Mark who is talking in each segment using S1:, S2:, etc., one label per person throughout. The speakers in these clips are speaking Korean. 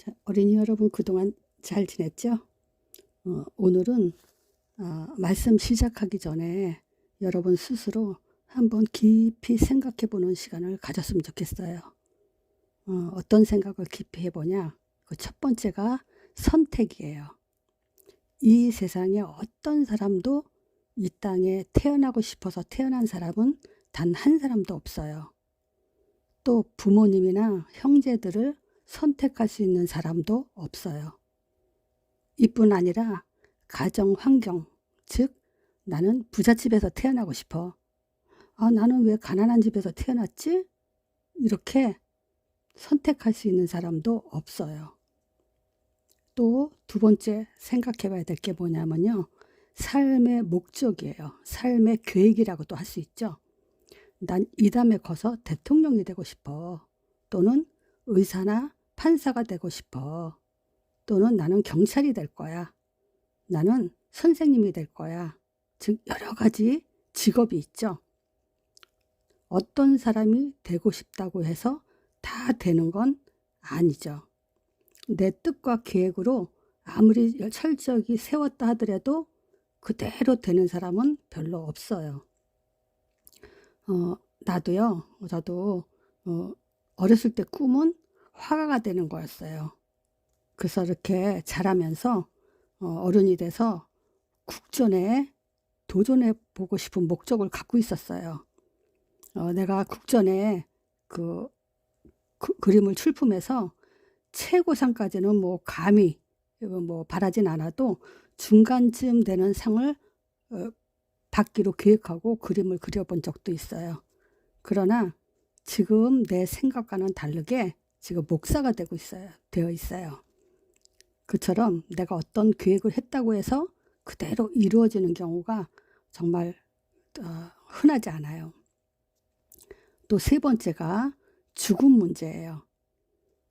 S1: 자, 어린이 여러분 그동안 잘 지냈죠? 어, 오늘은 어, 말씀 시작하기 전에 여러분 스스로 한번 깊이 생각해 보는 시간을 가졌으면 좋겠어요. 어, 어떤 생각을 깊이 해보냐? 그 첫 번째가 선택이에요. 이 세상에 어떤 사람도 이 땅에 태어나고 싶어서 태어난 사람은 단 한 사람도 없어요. 또 부모님이나 형제들을 선택할 수 있는 사람도 없어요. 이뿐 아니라 가정 환경, 즉 나는 부잣집에서 태어나고 싶어. 아, 나는 왜 가난한 집에서 태어났지? 이렇게 선택할 수 있는 사람도 없어요. 또 두 번째 생각해 봐야 될 게 뭐냐면요. 삶의 목적이에요. 삶의 계획이라고도 할 수 있죠. 난 이 다음에 커서 대통령이 되고 싶어. 또는 의사나 판사가 되고 싶어. 또는 나는 경찰이 될 거야. 나는 선생님이 될 거야. 즉, 여러 가지 직업이 있죠. 어떤 사람이 되고 싶다고 해서 다 되는 건 아니죠. 내 뜻과 계획으로 아무리 철저히 세웠다 하더라도 그대로 되는 사람은 별로 없어요. 어, 나도요, 저도 어, 어렸을 때 꿈은 화가가 되는 거였어요. 그래서 이렇게 자라면서 어, 어른이 돼서 국전에 도전해 보고 싶은 목적을 갖고 있었어요. 어, 내가 국전에 그, 그 그림을 출품해서 최고상까지는 뭐 감히 뭐 바라진 않아도 중간쯤 되는 상을 어, 받기로 계획하고 그림을 그려본 적도 있어요. 그러나 지금 내 생각과는 다르게 지금 목사가 되고 있어요. 되어 있어요. 그처럼 내가 어떤 계획을 했다고 해서 그대로 이루어지는 경우가 정말 어, 흔하지 않아요. 또 세 번째가 죽음 문제예요.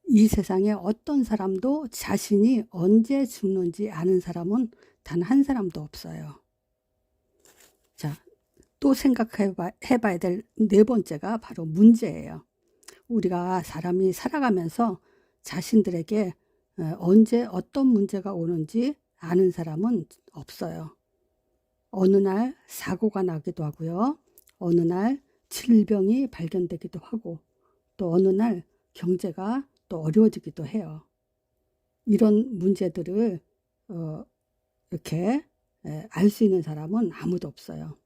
S1: 이 세상에 어떤 사람도 자신이 언제 죽는지 아는 사람은 단 한 사람도 없어요. 자, 또 생각해 봐야 될 네 번째가 바로 문제예요. 우리가 사람이 살아가면서 자신들에게 언제 어떤 문제가 오는지 아는 사람은 없어요. 어느 날 사고가 나기도 하고요. 어느 날 질병이 발견되기도 하고 또 어느 날 경제가 또 어려워지기도 해요. 이런 문제들을 어, 이렇게 알 수 있는 사람은 아무도 없어요.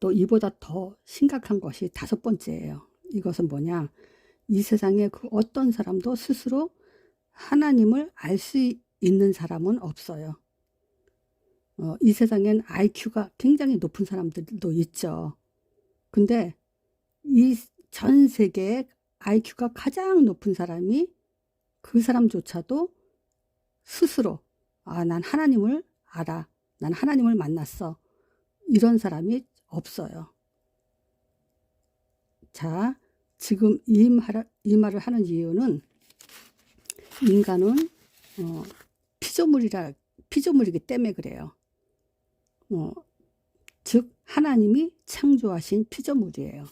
S1: 또 이보다 더 심각한 것이 다섯 번째예요. 이것은 뭐냐? 이 세상에 그 어떤 사람도 스스로 하나님을 알 수 있는 사람은 없어요. 어, 이 세상엔 IQ가 굉장히 높은 사람들도 있죠. 근데 이 전 세계에 IQ가 가장 높은 사람이 그 사람조차도 스스로 아, 난 하나님을 알아. 난 하나님을 만났어. 이런 사람이 없어요. 자, 지금 이, 말, 이 말을 하는 이유는 인간은 어, 피조물이라 피조물이기 때문에 그래요. 어, 즉 하나님이 창조하신 피조물이에요.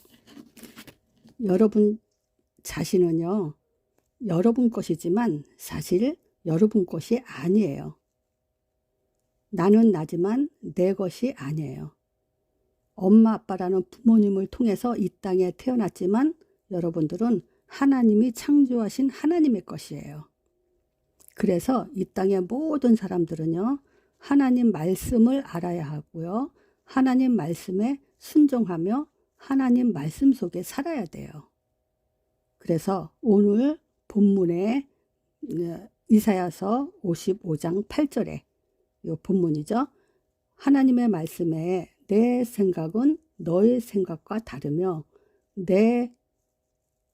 S1: 여러분 자신은요, 여러분 것이지만 사실 여러분 것이 아니에요. 나는 나지만 내 것이 아니에요. 엄마 아빠라는 부모님을 통해서 이 땅에 태어났지만 여러분들은 하나님이 창조하신 하나님의 것이에요. 그래서 이 땅의 모든 사람들은요, 하나님 말씀을 알아야 하고요, 하나님 말씀에 순종하며 하나님 말씀 속에 살아야 돼요. 그래서 오늘 본문에 어, 이사야서 55장 8절에 이 본문이죠. 하나님의 말씀에 내 생각은 너의 생각과 다르며 내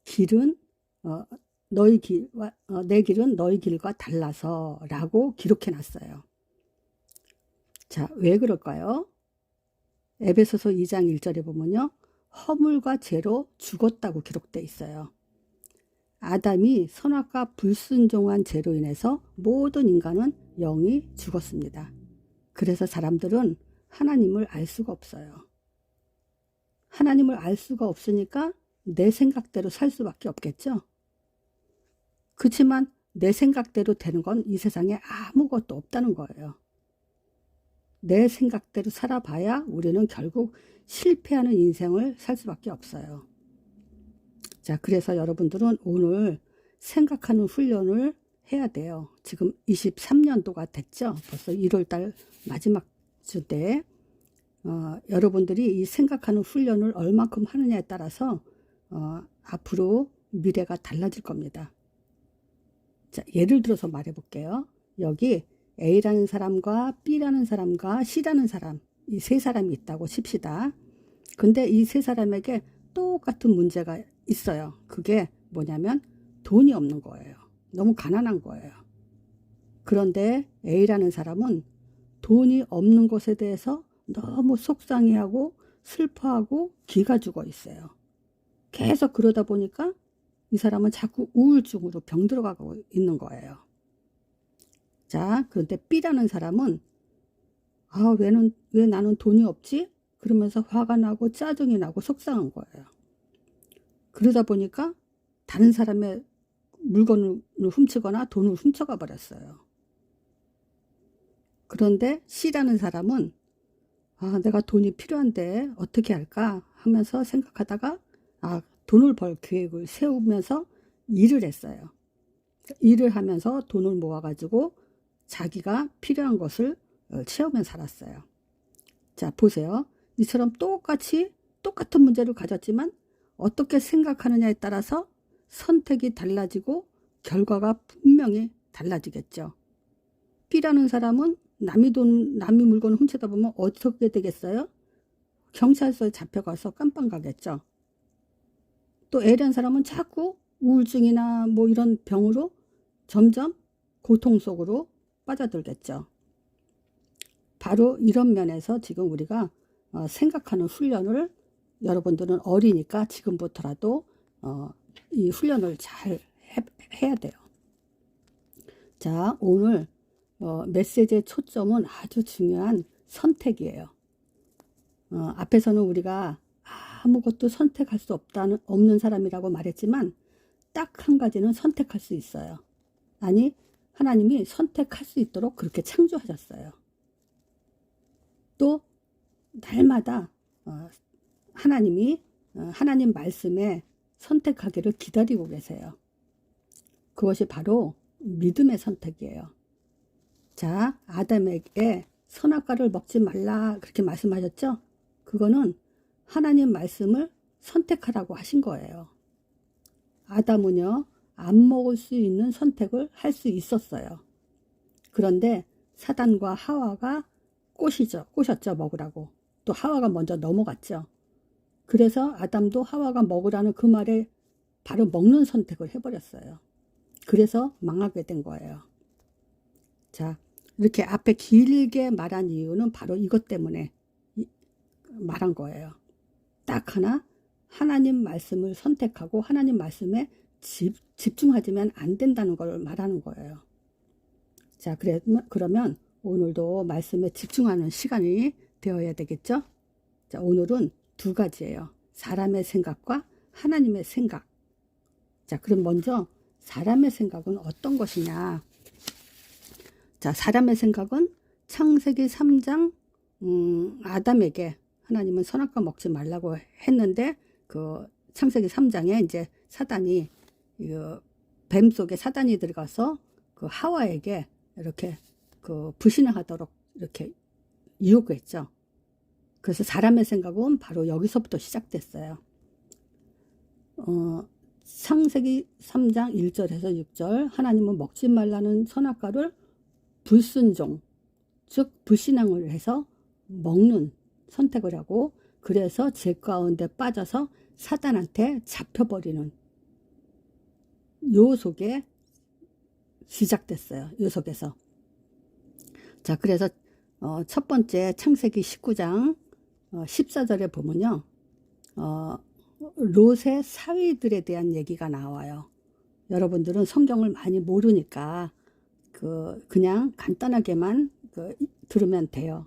S1: 길은 어, 너희 길과 어, 내 길은 너희 길과 달라서라고 기록해 놨어요. 자, 왜 그럴까요? 에베소서 2장 1절에 보면요. 허물과 죄로 죽었다고 기록돼 있어요. 아담이 선악과 불순종한 죄로 인해서 모든 인간은 영이 죽었습니다. 그래서 사람들은 하나님을 알 수가 없어요. 하나님을 알 수가 없으니까 내 생각대로 살 수밖에 없겠죠. 그렇지만 내 생각대로 되는 건 이 세상에 아무것도 없다는 거예요. 내 생각대로 살아봐야 우리는 결국 실패하는 인생을 살 수밖에 없어요. 자, 그래서 여러분들은 오늘 생각하는 훈련을 해야 돼요. 지금 23년도가 됐죠. 벌써 1월달 마지막 주때 어, 여러분들이 이 생각하는 훈련을 얼마큼 하느냐에 따라서 어, 앞으로 미래가 달라질 겁니다. 자, 예를 들어서 말해 볼게요. 여기 A라는 사람과 B라는 사람과 C라는 사람, 이 세 사람이 있다고 칩시다. 근데 이 세 사람에게 똑같은 문제가 있어요. 그게 뭐냐면 돈이 없는 거예요. 너무 가난한 거예요. 그런데 A라는 사람은 돈이 없는 것에 대해서 너무 속상해하고 슬퍼하고 기가 죽어 있어요. 계속 그러다 보니까 이 사람은 자꾸 우울증으로 병들어가고 있는 거예요. 자, 그런데 B라는 사람은 아, 왜는, 왜 나는 돈이 없지? 그러면서 화가 나고 짜증이 나고 속상한 거예요. 그러다 보니까 다른 사람의 물건을 훔치거나 돈을 훔쳐가 버렸어요. 그런데 C라는 사람은 아, 내가 돈이 필요한데 어떻게 할까 하면서 생각하다가 아, 돈을 벌 계획을 세우면서 일을 했어요. 일을 하면서 돈을 모아가지고 자기가 필요한 것을 어, 채우며 살았어요. 자, 보세요. 이처럼 똑같이 똑같은 문제를 가졌지만 어떻게 생각하느냐에 따라서 선택이 달라지고 결과가 분명히 달라지겠죠. B라는 사람은 남이 돈, 남이 물건을 훔치다 보면 어떻게 되겠어요? 경찰서에 잡혀가서 깜빵 가겠죠. 또 A라는 사람은 자꾸 우울증이나 뭐 이런 병으로 점점 고통 속으로 빠져들겠죠. 바로 이런 면에서 지금 우리가 어, 생각하는 훈련을 여러분들은 어리니까 지금부터라도 어, 이 훈련을 잘 해, 해야 돼요. 자, 오늘 어, 메시지의 초점은 아주 중요한 선택이에요. 어, 앞에서는 우리가 아무것도 선택할 수 없다는, 없는 사람이라고 말했지만 딱 한 가지는 선택할 수 있어요. 아니, 하나님이 선택할 수 있도록 그렇게 창조하셨어요. 또, 날마다 어, 하나님이 어, 하나님 말씀에 선택하기를 기다리고 계세요. 그것이 바로 믿음의 선택이에요. 자, 아담에게 선악과를 먹지 말라 그렇게 말씀하셨죠? 그거는 하나님 말씀을 선택하라고 하신 거예요. 아담은요, 안 먹을 수 있는 선택을 할 수 있었어요. 그런데 사단과 하와가 꼬시죠. 꼬셨죠. 먹으라고. 또 하와가 먼저 넘어갔죠. 그래서 아담도 하와가 먹으라는 그 말에 바로 먹는 선택을 해버렸어요. 그래서 망하게 된 거예요. 자, 이렇게 앞에 길게 말한 이유는 바로 이것 때문에 말한 거예요. 딱 하나, 하나님 말씀을 선택하고 하나님 말씀에 집, 집중하지면 안 된다는 걸 말하는 거예요. 자, 그래, 그러면 오늘도 말씀에 집중하는 시간이 되어야 되겠죠? 자, 오늘은 두 가지예요. 사람의 생각과 하나님의 생각. 자, 그럼 먼저 사람의 생각은 어떤 것이냐? 자, 사람의 생각은 창세기 3장 음, 아담에게 하나님은 선악과 먹지 말라고 했는데 그 창세기 3장에 이제 사단이 그뱀 속에 사단이 들어가서 그 하와에게 이렇게 그 불신을 하도록 이렇게 유혹했죠. 그래서 사람의 생각은 바로 여기서부터 시작됐어요. 어, 창세기 3장 1절에서 6절 하나님은 먹지 말라는 선악과를 불순종 즉 불신앙을 해서 먹는 선택을 하고 그래서 죄 가운데 빠져서 사단한테 잡혀버리는 요 속에 시작됐어요. 요 속에서. 자, 그래서 어, 첫 번째 창세기 19장 어, 14절에 보면요. 어, 롯의 사위들에 대한 얘기가 나와요. 여러분들은 성경을 많이 모르니까 그 그냥 간단하게만 그 들으면 돼요.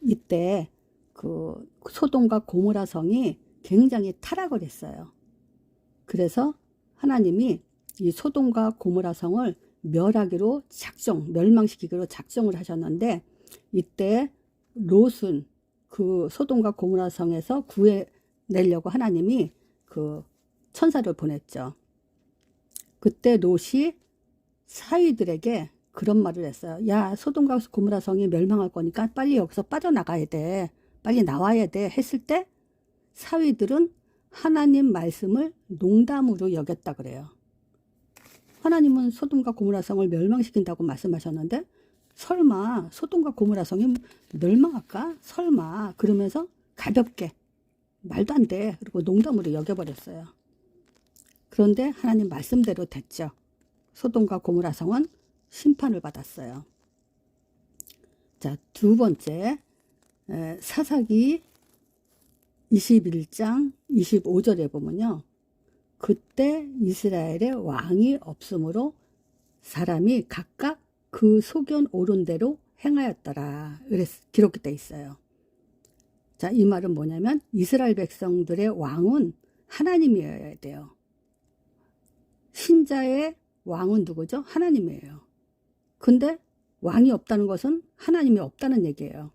S1: 이때 그 소돔과 고모라 성이 굉장히 타락을 했어요. 그래서 하나님이 이 소돔과 고모라 성을 멸하기로 작정, 멸망시키기로 작정을 하셨는데 이때 롯은 그 소돔과 고모라 성에서 구해내려고 하나님이 그 천사를 보냈죠. 그때 롯이 사위들에게 그런 말을 했어요. 야, 소돔과 고모라 성이 멸망할 거니까 빨리 여기서 빠져나가야 돼. 빨리 나와야 돼. 했을 때 사위들은 하나님 말씀을 농담으로 여겼다 그래요. 하나님은 소돔과 고모라 성을 멸망시킨다고 말씀하셨는데 설마 소돔과 고모라 성이 멸망할까? 설마 그러면서 가볍게 말도 안 돼. 그리고 농담으로 여겨버렸어요. 그런데 하나님 말씀대로 됐죠. 소돔과 고모라 성은 심판을 받았어요. 자, 두 번째 에, 사사기 21장 25절에 보면요. 그때 이스라엘에 왕이 없으므로 사람이 각각 그 소견 옳은 대로 행하였더라. 기록돼 있어요. 자, 이 말은 뭐냐면 이스라엘 백성들의 왕은 하나님이어야 돼요. 신자의 왕은 누구죠? 하나님이에요. 근데 왕이 없다는 것은 하나님이 없다는 얘기예요.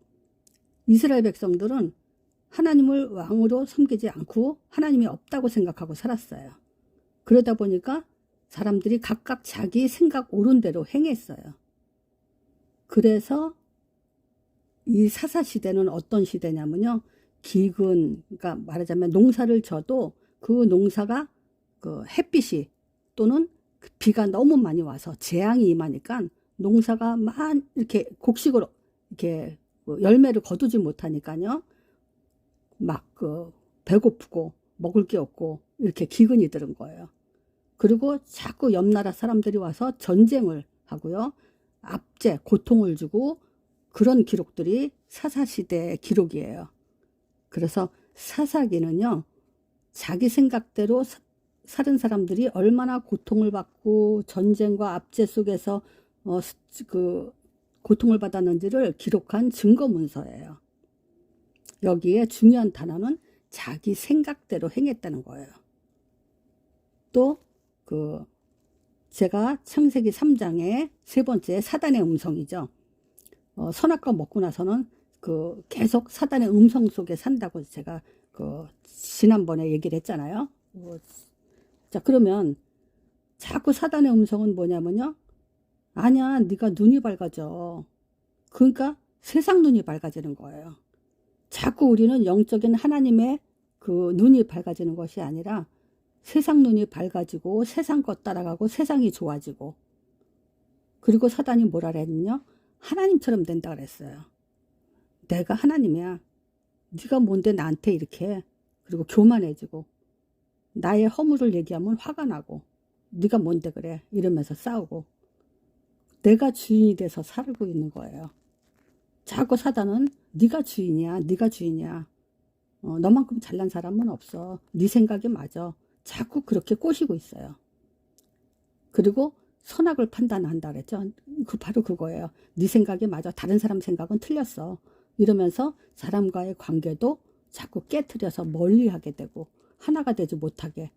S1: 이스라엘 백성들은 하나님을 왕으로 섬기지 않고 하나님이 없다고 생각하고 살았어요. 그러다 보니까 사람들이 각각 자기 생각 옳은 대로 행했어요. 그래서 이 사사 시대는 어떤 시대냐면요. 기근, 그러니까 말하자면 농사를 져도 그 농사가 그 햇빛이 또는 그 비가 너무 많이 와서 재앙이 임하니까 농사가 만 이렇게 곡식으로 이렇게 그 열매를 거두지 못하니까요. 막 그 배고프고 먹을 게 없고 이렇게 기근이 들은 거예요. 그리고 자꾸 옆 나라 사람들이 와서 전쟁을 하고요. 압제, 고통을 주고 그런 기록들이 사사시대의 기록이에요. 그래서 사사기는요, 자기 생각대로 사, 사는 사람들이 얼마나 고통을 받고 전쟁과 압제 속에서 어, 그 고통을 받았는지를 기록한 증거 문서예요. 여기에 중요한 단어는 자기 생각대로 행했다는 거예요. 또, 그, 제가 창세기 3장의 세 번째 사단의 음성이죠. 어, 선악과 먹고 나서는 그 계속 사단의 음성 속에 산다고 제가 그 지난번에 얘기를 했잖아요. 어, 자, 그러면 자꾸 사단의 음성은 뭐냐면요. 아니야, 네가 눈이 밝아져. 그러니까 세상 눈이 밝아지는 거예요. 자꾸 우리는 영적인 하나님의 그 눈이 밝아지는 것이 아니라 세상 눈이 밝아지고 세상 것 따라가고 세상이 좋아지고 그리고 사단이 뭐라 그랬냐? 하나님처럼 된다 그랬어요. 내가 하나님이야. 네가 뭔데 나한테 이렇게 그리고 교만해지고 나의 허물을 얘기하면 화가 나고 네가 뭔데 그래 이러면서 싸우고 내가 주인이 돼서 살고 있는 거예요. 자꾸 사단은 네가 주인이야, 네가 주인이야. 어, 너만큼 잘난 사람은 없어. 네 생각이 맞아. 자꾸 그렇게 꼬시고 있어요. 그리고 선악을 판단한다 그랬죠. 그 바로 그거예요. 네 생각이 맞아. 다른 사람 생각은 틀렸어. 이러면서 사람과의 관계도 자꾸 깨트려서 멀리하게 되고 하나가 되지 못하게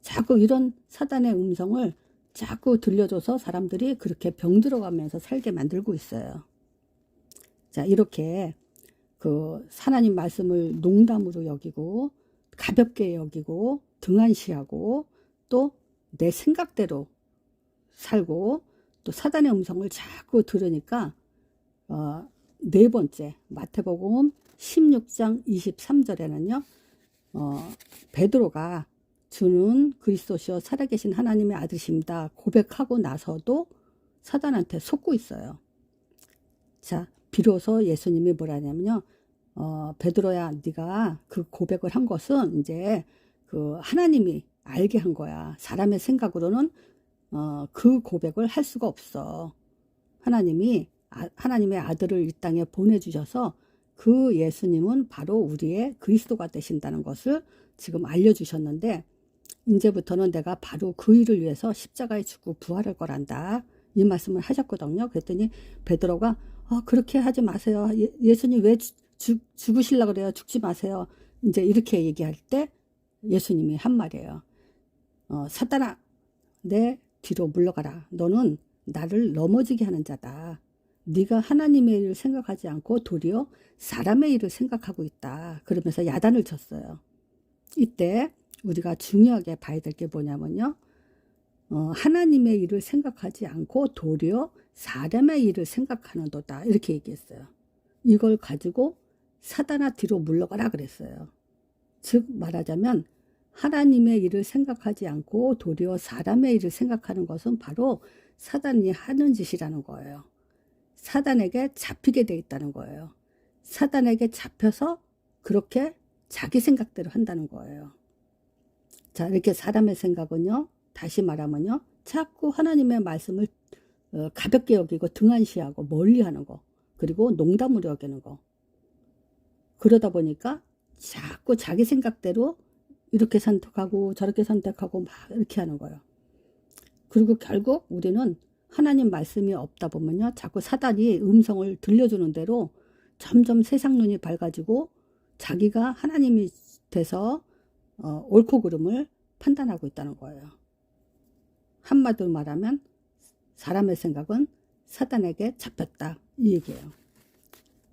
S1: 자꾸 이런 사단의 음성을 자꾸 들려줘서 사람들이 그렇게 병들어가면서 살게 만들고 있어요. 자, 이렇게 그 하나님 말씀을 농담으로 여기고 가볍게 여기고 등한시하고 또 내 생각대로 살고 또 사단의 음성을 자꾸 들으니까 어, 네 번째 마태복음 16장 23절에는요. 어, 베드로가 주는 그리스도시여 살아계신 하나님의 아들이십니다. 고백하고 나서도 사단한테 속고 있어요. 자, 비로소 예수님이 뭐라냐면요. 어, 베드로야, 네가 그 고백을 한 것은 이제 그 하나님이 알게 한 거야. 사람의 생각으로는 어, 그 고백을 할 수가 없어. 하나님이 아, 하나님의 아들을 이 땅에 보내 주셔서 그 예수님은 바로 우리의 그리스도가 되신다는 것을 지금 알려 주셨는데 이제부터는 내가 바로 그 일을 위해서 십자가에 죽고 부활할 거란다. 이 말씀을 하셨거든요. 그랬더니 베드로가 어, 그렇게 하지 마세요. 예, 수님왜 죽 으실라 그래요? 죽지 마세요. 이제 이렇게 얘기할 때 예수님이 한 말이에요. 어, 사단아, 내 뒤로 물러가라. 너는 나를 넘어지게 하는 자다. 네가 하나님의 일을 생각하지 않고 도리어 사람의 일을 생각하고 있다. 그러면서 야단을 쳤어요. 이때 우리가 중요하게 봐야 될 게 뭐냐면요. 어, 하나님의 일을 생각하지 않고 도리어 사람의 일을 생각하는도다. 이렇게 얘기했어요. 이걸 가지고 사단아 뒤로 물러가라 그랬어요. 즉 말하자면 하나님의 일을 생각하지 않고 도리어 사람의 일을 생각하는 것은 바로 사단이 하는 짓이라는 거예요. 사단에게 잡히게 돼 있다는 거예요. 사단에게 잡혀서 그렇게 자기 생각대로 한다는 거예요. 자, 이렇게 사람의 생각은요, 다시 말하면요, 자꾸 하나님의 말씀을 어, 가볍게 여기고 등한시하고 멀리 하는 거, 그리고 농담으로 여기는 거. 그러다 보니까 자꾸 자기 생각대로 이렇게 선택하고 저렇게 선택하고 막 이렇게 하는 거예요. 그리고 결국 우리는 하나님 말씀이 없다 보면요. 자꾸 사단이 음성을 들려주는 대로 점점 세상 눈이 밝아지고 자기가 하나님이 돼서 어, 옳고 그름을 판단하고 있다는 거예요. 한마디로 말하면 사람의 생각은 사단에게 잡혔다. 이 얘기예요.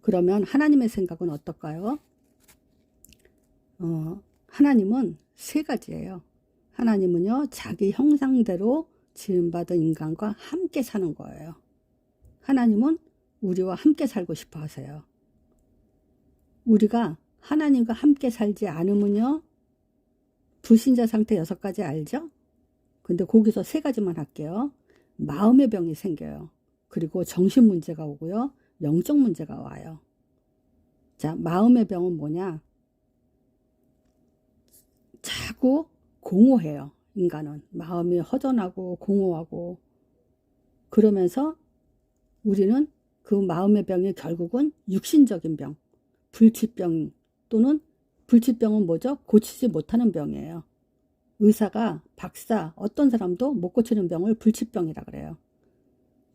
S1: 그러면 하나님의 생각은 어떨까요? 어, 하나님은 세 가지예요. 하나님은요, 자기 형상대로 지음받은 인간과 함께 사는 거예요. 하나님은 우리와 함께 살고 싶어 하세요. 우리가 하나님과 함께 살지 않으면요, 불신자 상태 여섯 가지 알죠? 근데 거기서 세 가지만 할게요. 마음의 병이 생겨요. 그리고 정신 문제가 오고요. 영적 문제가 와요. 자, 마음의 병은 뭐냐? 자꾸 공허해요. 인간은. 마음이 허전하고 공허하고. 그러면서 우리는 그 마음의 병이 결국은 육신적인 병, 불치병 또는 불치병은 뭐죠? 고치지 못하는 병이에요. 의사가 박사 어떤 사람도 못 고치는 병을 불치병이라 그래요.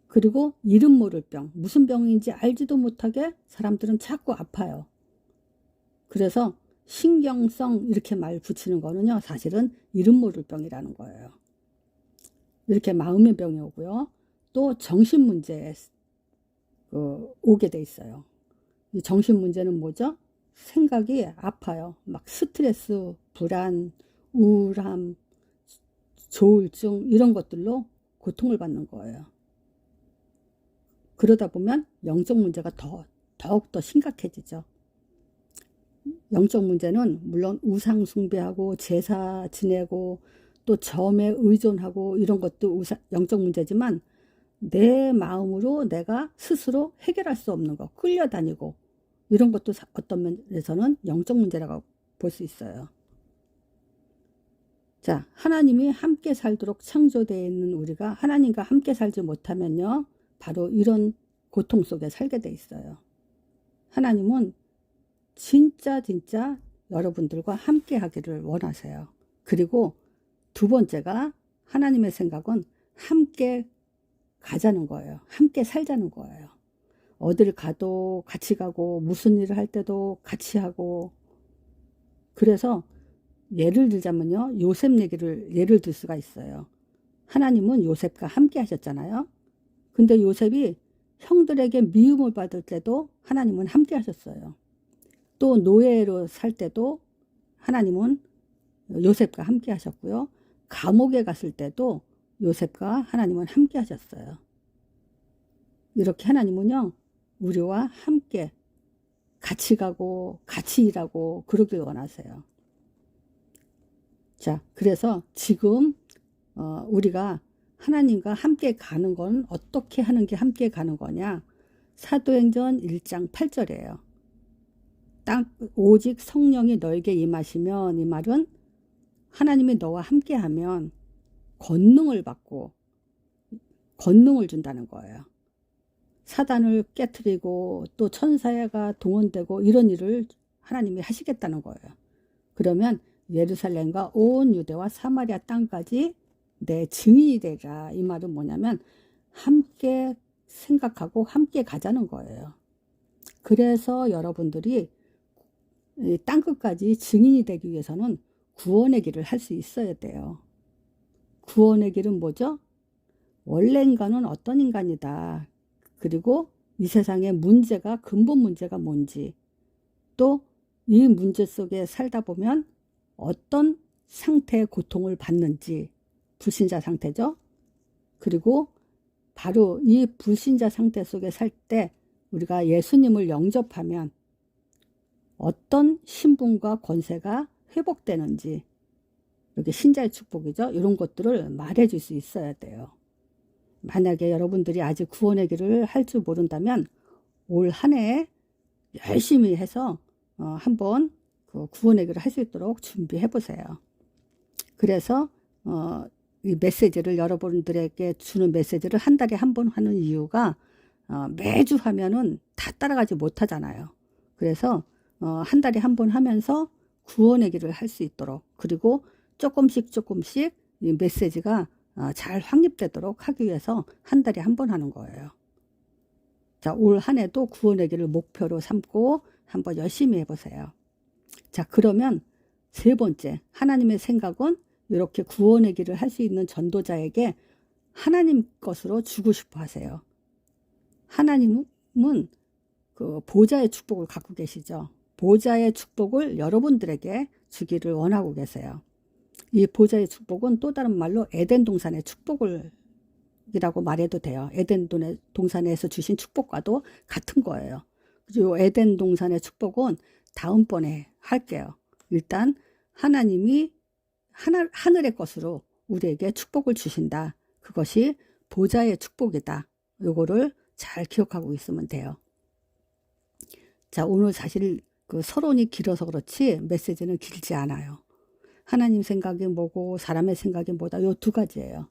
S1: 그리고 이름 모를 병, 무슨 병인지 알지도 못하게 사람들은 자꾸 아파요. 그래서 신경성 이렇게 말 붙이는 거는요, 사실은 이름 모를 병이라는 거예요. 이렇게 마음의 병이 오고요. 또 정신 문제에 그, 오게 돼 있어요. 이 정신 문제는 뭐죠? 생각이 아파요. 막 스트레스, 불안, 우울함, 조울증 이런 것들로 고통을 받는 거예요. 그러다 보면 영적 문제가 더 더욱 더 심각해지죠. 영적 문제는 물론 우상 숭배하고 제사 지내고 또 점에 의존하고 이런 것도 우상, 영적 문제지만 내 마음으로 내가 스스로 해결할 수 없는 거 끌려다니고 이런 것도 어떤 면에서는 영적 문제라고 볼 수 있어요. 자, 하나님이 함께 살도록 창조되어 있는 우리가 하나님과 함께 살지 못하면요. 바로 이런 고통 속에 살게 돼 있어요. 하나님은 진짜 진짜 여러분들과 함께 하기를 원하세요. 그리고 두 번째가 하나님의 생각은 함께 가자는 거예요. 함께 살자는 거예요. 어딜 가도 같이 가고 무슨 일을 할 때도 같이 하고 그래서 예를 들자면요. 요셉 얘기를 예를 들 수가 있어요. 하나님은 요셉과 함께 하셨잖아요. 근데 요셉이 형들에게 미움을 받을 때도 하나님은 함께 하셨어요. 또 노예로 살 때도 하나님은 요셉과 함께 하셨고요. 감옥에 갔을 때도 요셉과 하나님은 함께 하셨어요. 이렇게 하나님은요, 우리와 함께 같이 가고 같이 일하고 그러길 원하세요. 자, 그래서 지금 어, 우리가 하나님과 함께 가는 건 어떻게 하는 게 함께 가는 거냐? 사도행전 1장 8절이에요. 딱 오직 성령이 너에게 임하시면 이 말은 하나님이 너와 함께 하면 권능을 받고 권능을 준다는 거예요. 사단을 깨뜨리고 또 천사가 동원되고 이런 일을 하나님이 하시겠다는 거예요. 그러면 예루살렘과 온 유대와 사마리아 땅까지 내 증인이 되라. 이 말은 뭐냐면 함께 생각하고 함께 가자는 거예요. 그래서 여러분들이 땅 끝까지 증인이 되기 위해서는 구원의 길을 할 수 있어야 돼요. 구원의 길은 뭐죠? 원래 인간은 어떤 인간이다. 그리고 이 세상의 문제가 근본 문제가 뭔지 또 이 문제 속에 살다 보면 어떤 상태의 고통을 받는지 불신자 상태죠. 그리고 바로 이 불신자 상태 속에 살 때 우리가 예수님을 영접하면 어떤 신분과 권세가 회복되는지 여기 신자의 축복이죠. 이런 것들을 말해 줄 수 있어야 돼요. 만약에 여러분들이 아직 구원의 길을 할 줄 모른다면 올 한 해 열심히 해서 어, 한번 그 구원의 길을 할 수 있도록 준비해 보세요. 그래서 어, 이 메시지를 여러분들에게 주는 메시지를 한 달에 한 번 하는 이유가 어, 매주 하면은 다 따라가지 못하잖아요. 그래서 어, 한 달에 한 번 하면서 구원의 길을 할 수 있도록 그리고 조금씩 조금씩 이 메시지가 어, 잘 확립되도록 하기 위해서 한 달에 한 번 하는 거예요. 자, 올 한 해도 구원의 길을 목표로 삼고 한번 열심히 해보세요. 자, 그러면 세 번째, 하나님의 생각은 이렇게 구원의 길을 할 수 있는 전도자에게 하나님 것으로 주고 싶어 하세요. 하나님은 그 보좌의 축복을 갖고 계시죠. 보좌의 축복을 여러분들에게 주기를 원하고 계세요. 이 보좌의 축복은 또 다른 말로 에덴 동산의 축복을 이라고 말해도 돼요. 에덴 동산에서 주신 축복과도 같은 거예요. 그리고 에덴 동산의 축복은 다음번에 할게요. 일단 하나님이 하늘, 하늘의 것으로 우리에게 축복을 주신다. 그것이 보좌의 축복이다. 요거를 잘 기억하고 있으면 돼요. 자, 오늘 사실 그 서론이 길어서 그렇지 메시지는 길지 않아요. 하나님 생각이 뭐고 사람의 생각이 뭐다. 요 두 가지예요.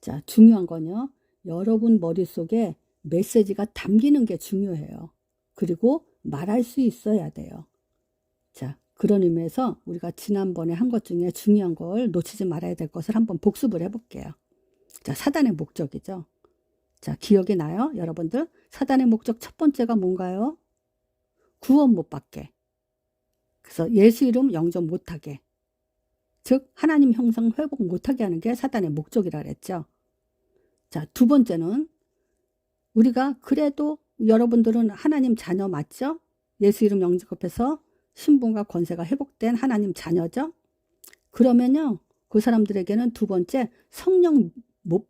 S1: 자, 중요한 건요. 여러분 머릿속에 메시지가 담기는 게 중요해요. 그리고 말할 수 있어야 돼요. 자, 그런 의미에서 우리가 지난번에 한 것 중에 중요한 걸 놓치지 말아야 될 것을 한번 복습을 해볼게요. 자, 사단의 목적이죠. 자, 기억이 나요? 여러분들? 사단의 목적 첫 번째가 뭔가요? 구원 못 받게. 그래서 예수 이름 영접 못하게. 즉, 하나님 형상 회복 못하게 하는 게 사단의 목적이라 그랬죠. 자, 두 번째는 우리가 그래도 여러분들은 하나님 자녀 맞죠? 예수 이름 영접해서 신분과 권세가 회복된 하나님 자녀죠? 그러면요, 그 사람들에게는 두 번째 성령 못,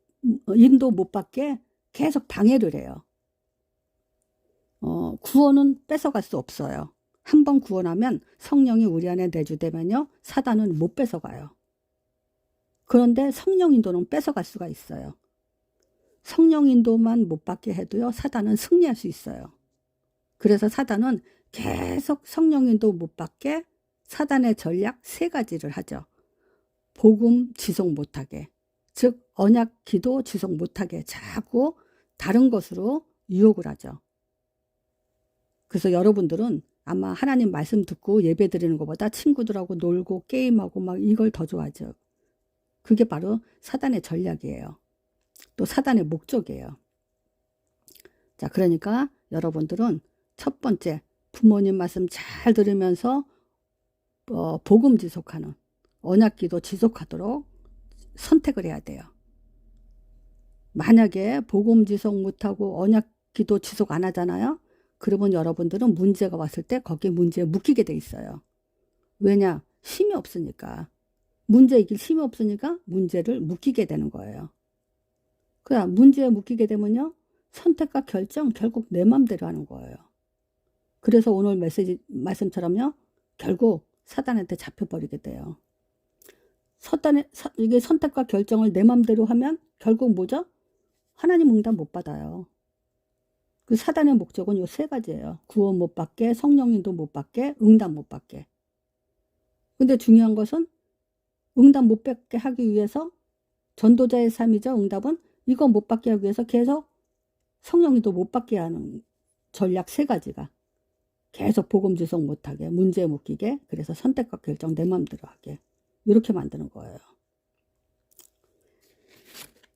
S1: 인도 못 받게 계속 방해를 해요. 어, 구원은 뺏어갈 수 없어요. 한 번 구원하면 성령이 우리 안에 내주되면요, 사단은 못 뺏어가요. 그런데 성령 인도는 뺏어갈 수가 있어요. 성령 인도만 못 받게 해도요, 사단은 승리할 수 있어요. 그래서 사단은 계속 성령 인도 못 받게 사단의 전략 세 가지를 하죠. 복음 지속 못하게, 즉 언약 기도 지속 못하게 자꾸 다른 것으로 유혹을 하죠. 그래서 여러분들은 아마 하나님 말씀 듣고 예배 드리는 것보다 친구들하고 놀고 게임하고 막 이걸 더 좋아하죠. 그게 바로 사단의 전략이에요. 또 사단의 목적이에요. 자, 그러니까 여러분들은 첫 번째 부모님 말씀 잘 들으면서 어, 복음 지속하는 언약기도 지속하도록 선택을 해야 돼요. 만약에 복음 지속 못하고 언약기도 지속 안 하잖아요. 그러면 여러분들은 문제가 왔을 때 거기에 문제에 묶이게 돼 있어요. 왜냐? 힘이 없으니까. 문제 이길 힘이 없으니까 문제를 묶이게 되는 거예요. 그냥 문제에 묶이게 되면요. 선택과 결정 결국 내 맘대로 하는 거예요. 그래서 오늘 메시지 말씀처럼요. 결국 사단한테 잡혀버리게 돼요. 사단의 이게 선택과 결정을 내 맘대로 하면 결국 뭐죠? 하나님 응답 못 받아요. 그 사단의 목적은 요세 가지예요. 구원 못 받게, 성령인도 못 받게, 응답 못 받게. 근데 중요한 것은 응답 못 받게 하기 위해서 전도자의 삶이죠. 응답은 이거 못 받게 하기 위해서 계속 성령이도 못 받게 하는 전략 세 가지가 계속 복음 지속 못하게 문제에 묶이게 그래서 선택과 결정 내 마음대로 하게 이렇게 만드는 거예요.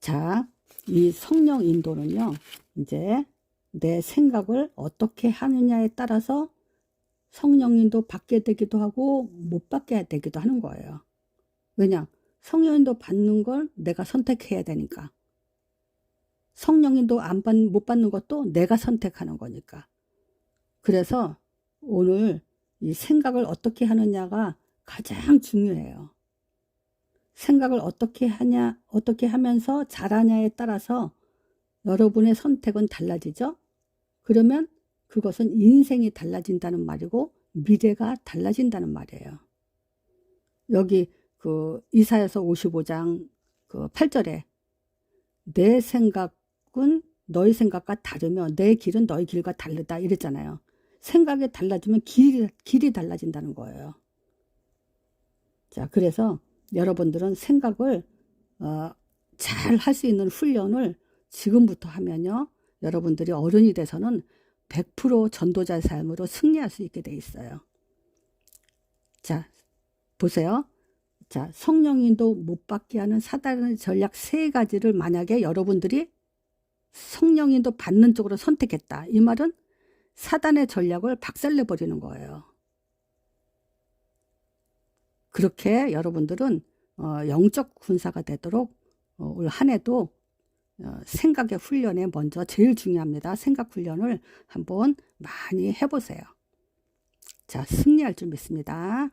S1: 자, 이 성령 인도는요. 이제 내 생각을 어떻게 하느냐에 따라서 성령 인도 받게 되기도 하고 못 받게 되기도 하는 거예요. 왜냐? 성령 인도 받는 걸 내가 선택해야 되니까. 성령인도 안 받, 못 받는 것도 내가 선택하는 거니까. 그래서 오늘 이 생각을 어떻게 하느냐가 가장 중요해요. 생각을 어떻게 하냐, 어떻게 하면서 잘하냐에 따라서 여러분의 선택은 달라지죠? 그러면 그것은 인생이 달라진다는 말이고 미래가 달라진다는 말이에요. 여기 그 이사야서 55장 그 8절에 내 생각은 너희 생각과 다르며 내 길은 너희 길과 다르다 이랬잖아요. 생각이 달라지면 길이, 길이 달라진다는 거예요. 자, 그래서 여러분들은 생각을 어, 잘 할 수 있는 훈련을 지금부터 하면요. 여러분들이 어른이 돼서는 100% 전도자의 삶으로 승리할 수 있게 돼 있어요. 자, 보세요. 자, 성령인도 못 받게 하는 사단의 전략 세 가지를 만약에 여러분들이 성령인도 받는 쪽으로 선택했다. 이 말은 사단의 전략을 박살내 버리는 거예요. 그렇게 여러분들은 어, 영적 군사가 되도록 어, 올한 해도 어, 생각의 훈련에 먼저 제일 중요합니다. 생각 훈련을 한번 많이 해보세요. 자, 승리할 줄 믿습니다.